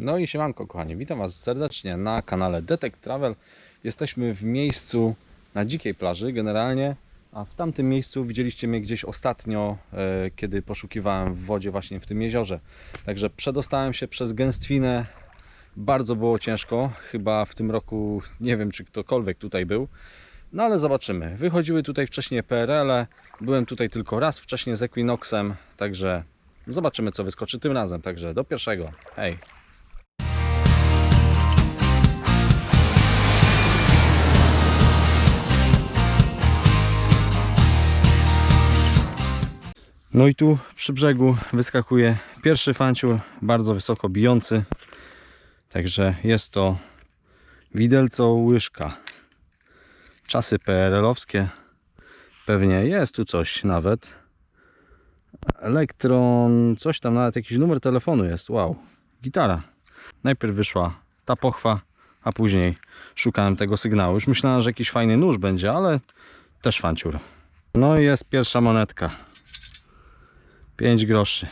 No i siemanko kochani, witam Was serdecznie na kanale Detect Travel. Jesteśmy w miejscu na dzikiej plaży generalnie, a w tamtym miejscu widzieliście mnie gdzieś ostatnio, e, kiedy poszukiwałem w wodzie właśnie w tym jeziorze. Także przedostałem się przez gęstwinę, bardzo było ciężko, chyba w tym roku nie wiem czy ktokolwiek tutaj był. No ale zobaczymy. Wychodziły tutaj wcześniej PRL-e, byłem tutaj tylko raz wcześniej z Equinoxem, także zobaczymy co wyskoczy tym razem. Także do pierwszego. Hej! No i tu przy brzegu wyskakuje pierwszy fanciul, bardzo wysoko bijący. Także jest to widelco łyżka. Czasy PRL-owskie. Pewnie jest tu coś nawet. Elektron, coś tam, nawet jakiś numer telefonu jest. Wow, gitara. Najpierw wyszła ta pochwa, a później szukałem tego sygnału. Już myślałem, że jakiś fajny nóż będzie, ale też fanciur. No i jest pierwsza monetka. 5 groszy.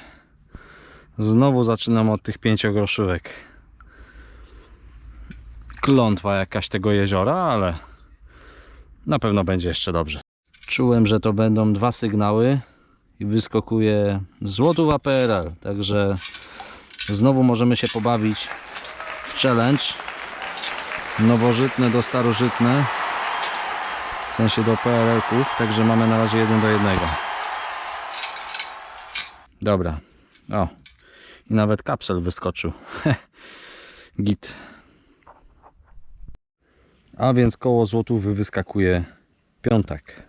Znowu zaczynam od tych 5 groszówek. Klątwa jakaś tego jeziora, ale na pewno będzie jeszcze dobrze. Czułem, że to będą dwa sygnały i wyskakuje złotówa PRL. Także znowu możemy się pobawić w challenge. Nowożytne do starożytne. W sensie do PRL-ków. Także mamy na razie jeden do jednego. Dobra. O. I nawet kapsel wyskoczył. Git. A więc koło złotówy wyskakuje piątek.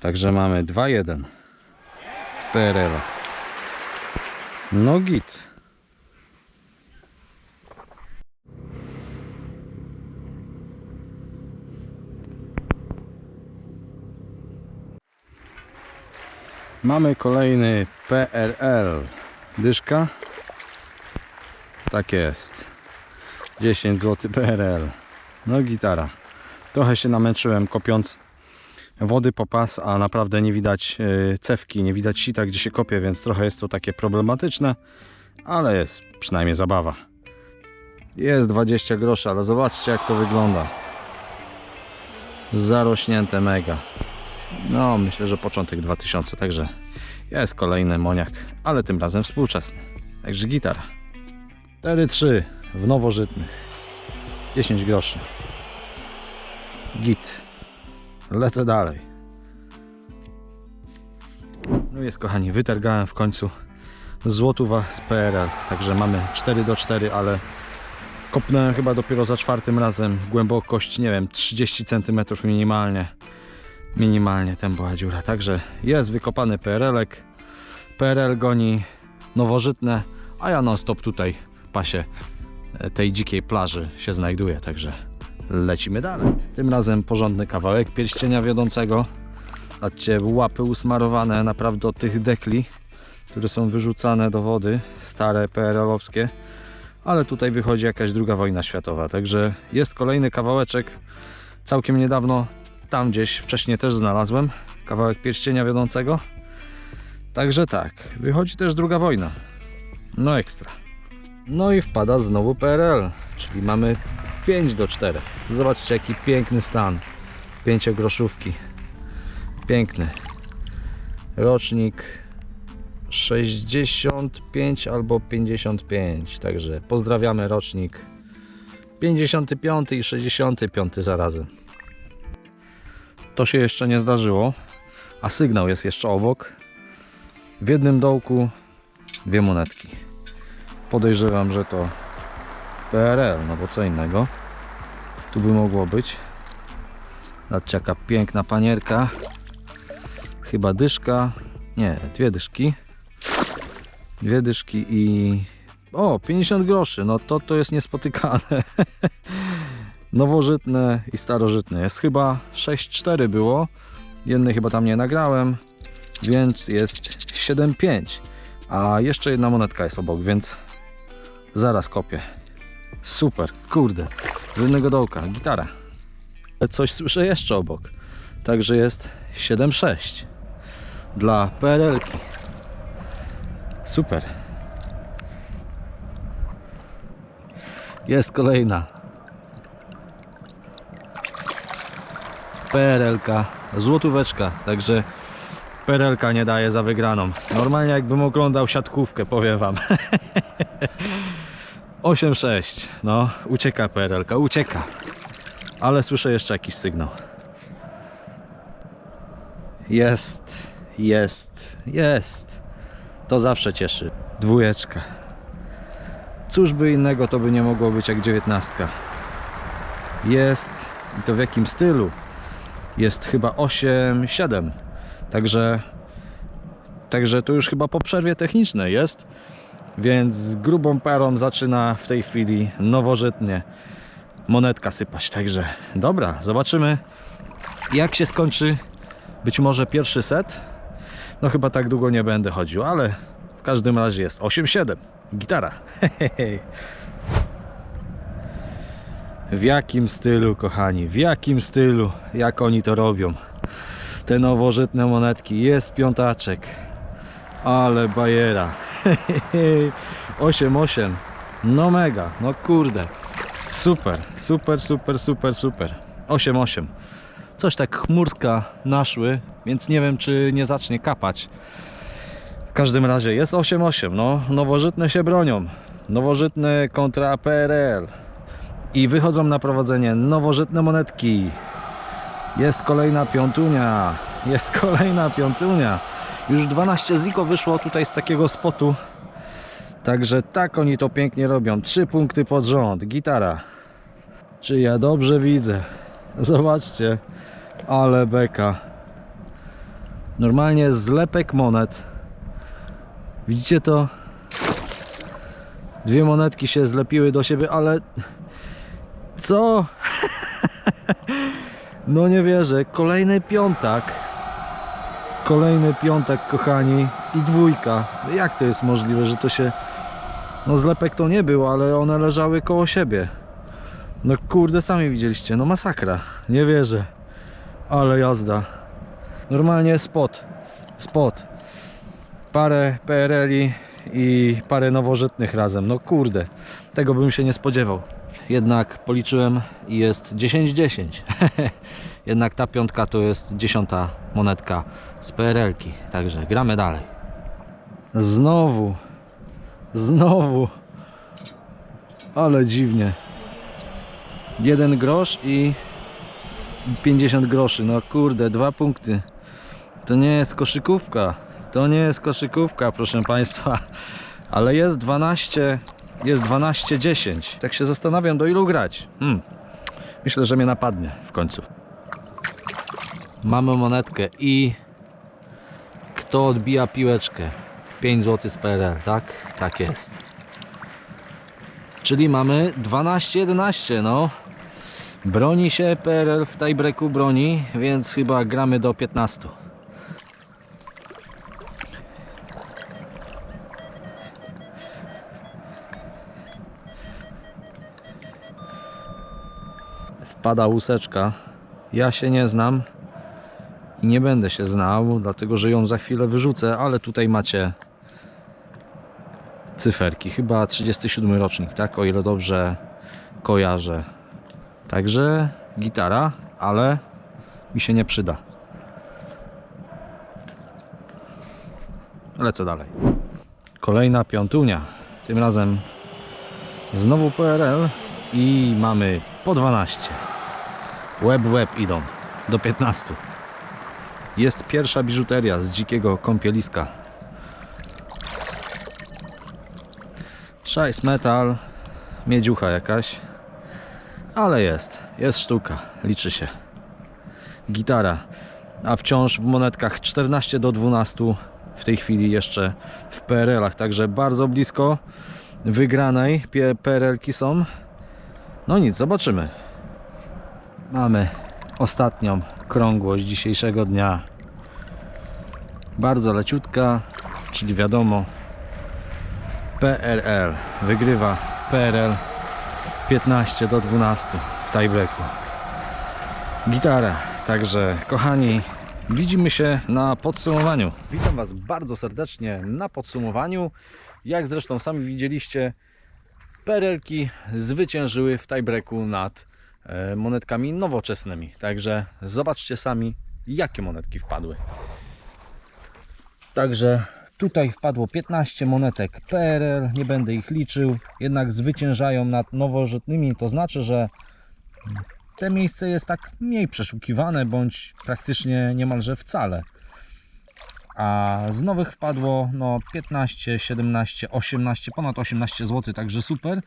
Także mamy 2-1 w PRL-ach. No git. Mamy kolejny PRL. Dyszka. Tak jest. 10 zł PRL. No gitara. Trochę się namęczyłem kopiąc wody po pas, a naprawdę nie widać e, cewki, nie widać sita, gdzie się kopie, więc trochę jest to takie problematyczne, ale jest przynajmniej zabawa. Jest 20 groszy, ale zobaczcie jak to wygląda. Zarośnięte mega. No, myślę, że początek 2000, także jest kolejny moniak, ale tym razem współczesny. Także gitara. 4-3 w nowożytnych. 10 groszy. Git. Lecę dalej. No jest kochani, wytargałem w końcu złotówa z PRL. Także mamy 4 do 4, ale kopnąłem chyba dopiero za czwartym razem. Głębokość, nie wiem, 30 cm minimalnie. Minimalnie tam była dziura. Także jest wykopany PRL-ek. PRL goni nowożytne, a ja non stop tutaj pasie e, tej dzikiej plaży się znajduję. Także lecimy dalej. Tym razem porządny kawałek pierścienia wiodącego. Patrzcie, łapy usmarowane naprawdę od tych dekli, które są wyrzucane do wody, stare PRL-owskie. Ale tutaj wychodzi jakaś druga wojna światowa, także jest kolejny kawałeczek. Całkiem niedawno tam gdzieś wcześniej też znalazłem kawałek pierścienia wiodącego. Także tak, wychodzi też druga wojna. No ekstra. No i wpada znowu PRL, czyli mamy 5 do 4. Zobaczcie jaki piękny stan. Pięciogroszówki. Piękny. Rocznik 65 albo 55. Także pozdrawiamy rocznik 55 i 65 zarazem. To się jeszcze nie zdarzyło, a sygnał jest jeszcze obok. W jednym dołku dwie monetki. Podejrzewam, że to PRL, no bo co innego tu by mogło być. Zobaczcie jaka piękna panierka. Chyba dyszka. Nie, dwie dyszki. Dwie dyszki i... O, 50 groszy. No to to jest niespotykane. Nowożytne i starożytne. Jest chyba 6-4 było. Jednej chyba tam nie nagrałem. Więc jest 7-5. A jeszcze jedna monetka jest obok, więc zaraz kopię. Super, kurde. Z jednego dołka, gitara. Ale Coś słyszę jeszcze obok. Także jest 7-6 dla PRL-ki. Super. Jest kolejna. PRL-ka, złotóweczka, także PRL-ka nie daje za wygraną. Normalnie jakbym oglądał siatkówkę, powiem wam. 8-6, no ucieka PRL-ka, ucieka. Ale słyszę jeszcze jakiś sygnał. Jest, jest, jest. To zawsze cieszy. Dwójeczka. Cóż by innego to by nie mogło być jak dziewiętnastka. Jest i to w jakim stylu? Jest chyba 8-7. Także Także to już chyba po przerwie technicznej jest. Więc z grubą parą zaczyna w tej chwili nowożytnie monetka sypać. Także dobra, zobaczymy jak się skończy być może pierwszy set. No chyba tak długo nie będę chodził, ale w każdym razie jest 8-7. Gitara. W jakim stylu, kochani? W jakim stylu? Jak oni to robią? Te nowożytne monetki. Jest piątaczek. Ale bajera. 8-8. No mega. No kurde. Super, super, super, super, super. 8-8. Coś tak chmurka naszły, więc nie wiem czy nie zacznie kapać. W każdym razie jest 8-8. No, nowożytne się bronią. Nowożytne kontra PRL. I wychodzą na prowadzenie nowożytne monetki. Jest kolejna piątunia. Jest kolejna piątunia. Już 12 ziko wyszło tutaj z takiego spotu. Także tak oni to pięknie robią. Trzy punkty pod rząd. Gitara. Czy ja dobrze widzę? Zobaczcie. Ale beka. Normalnie zlepek monet. Widzicie to? Dwie monetki się zlepiły do siebie, ale... Co? No nie wierzę. Kolejny piątak. Kolejny piątek, kochani. I dwójka. Jak to jest możliwe, że to się... No zlepek to nie był, ale one leżały koło siebie. No kurde, sami widzieliście. No masakra. Nie wierzę. Ale jazda. Normalnie spot. Spot. Parę PRL-i i parę nowożytnych razem. No kurde. Tego bym się nie spodziewał. Jednak policzyłem i jest 10-10. Jednak ta piątka to jest dziesiąta monetka z PRL-ki. Także gramy dalej. Znowu. Znowu. Ale dziwnie. Jeden grosz i 50 groszy. No kurde, dwa punkty. To nie jest koszykówka. To nie jest koszykówka, proszę Państwa. Ale jest 12, jest 12-10. Tak się zastanawiam, do ilu grać. Hmm. Myślę, że mnie napadnie w końcu. Mamy monetkę i kto odbija piłeczkę? 5 zł z PRL, tak? Tak jest. Czyli mamy 12-11, no. Broni się PRL w tiebreaku broni, więc chyba gramy do 15. Wpada łuseczka. Ja się nie znam i nie będę się znał, dlatego że ją za chwilę wyrzucę, ale tutaj macie cyferki. Chyba 37 rocznik, tak? O ile dobrze kojarzę. Także gitara, ale mi się nie przyda. Lecę dalej. Kolejna piątunia. Tym razem znowu PRL i mamy po 12. Łeb łeb idą do 15. Jest pierwsza biżuteria z dzikiego kąpieliska. Szajs metal, miedziucha jakaś. Ale jest, jest sztuka, liczy się. Gitara, a wciąż w monetkach 14 do 12 w tej chwili jeszcze w PRL-ach, także bardzo blisko wygranej PRL-ki są. No nic, zobaczymy. Mamy ostatnią krągłość dzisiejszego dnia. Bardzo leciutka, czyli wiadomo PRL wygrywa PRL 15 do 12 w tiebreaku. Gitara. Także kochani, widzimy się na podsumowaniu. Witam Was bardzo serdecznie na podsumowaniu. Jak zresztą sami widzieliście, PRL-ki zwyciężyły w tiebreaku nad monetkami nowoczesnymi. Także zobaczcie sami, jakie monetki wpadły. Także tutaj wpadło 15 monetek PRL, nie będę ich liczył, jednak zwyciężają nad nowożytnymi, to znaczy, że te miejsce jest tak mniej przeszukiwane, bądź praktycznie niemalże wcale. A z nowych wpadło no 15, 17, 18, ponad 18 zł, także super.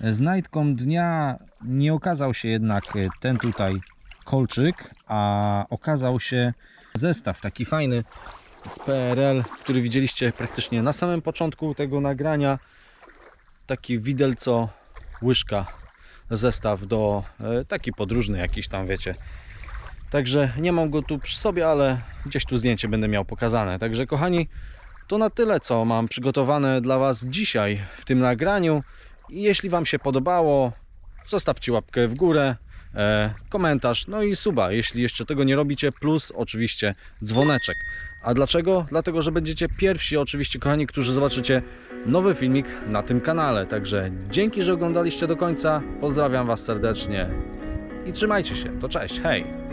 Znajdką dnia nie okazał się jednak ten tutaj kolczyk, a okazał się zestaw taki fajny z PRL, który widzieliście praktycznie na samym początku tego nagrania. Taki widelco łyżka zestaw do e, taki podróżny jakiś tam wiecie. Także nie mam go tu przy sobie, ale gdzieś tu zdjęcie będę miał pokazane. Także kochani, to na tyle co mam przygotowane dla Was dzisiaj w tym nagraniu. Jeśli Wam się podobało, zostawcie łapkę w górę, e, komentarz, no i suba, jeśli jeszcze tego nie robicie, plus oczywiście dzwoneczek. A dlaczego? Dlatego, że będziecie pierwsi oczywiście, kochani, którzy zobaczycie nowy filmik na tym kanale. Także dzięki, że oglądaliście do końca. Pozdrawiam Was serdecznie i trzymajcie się. To cześć, hej!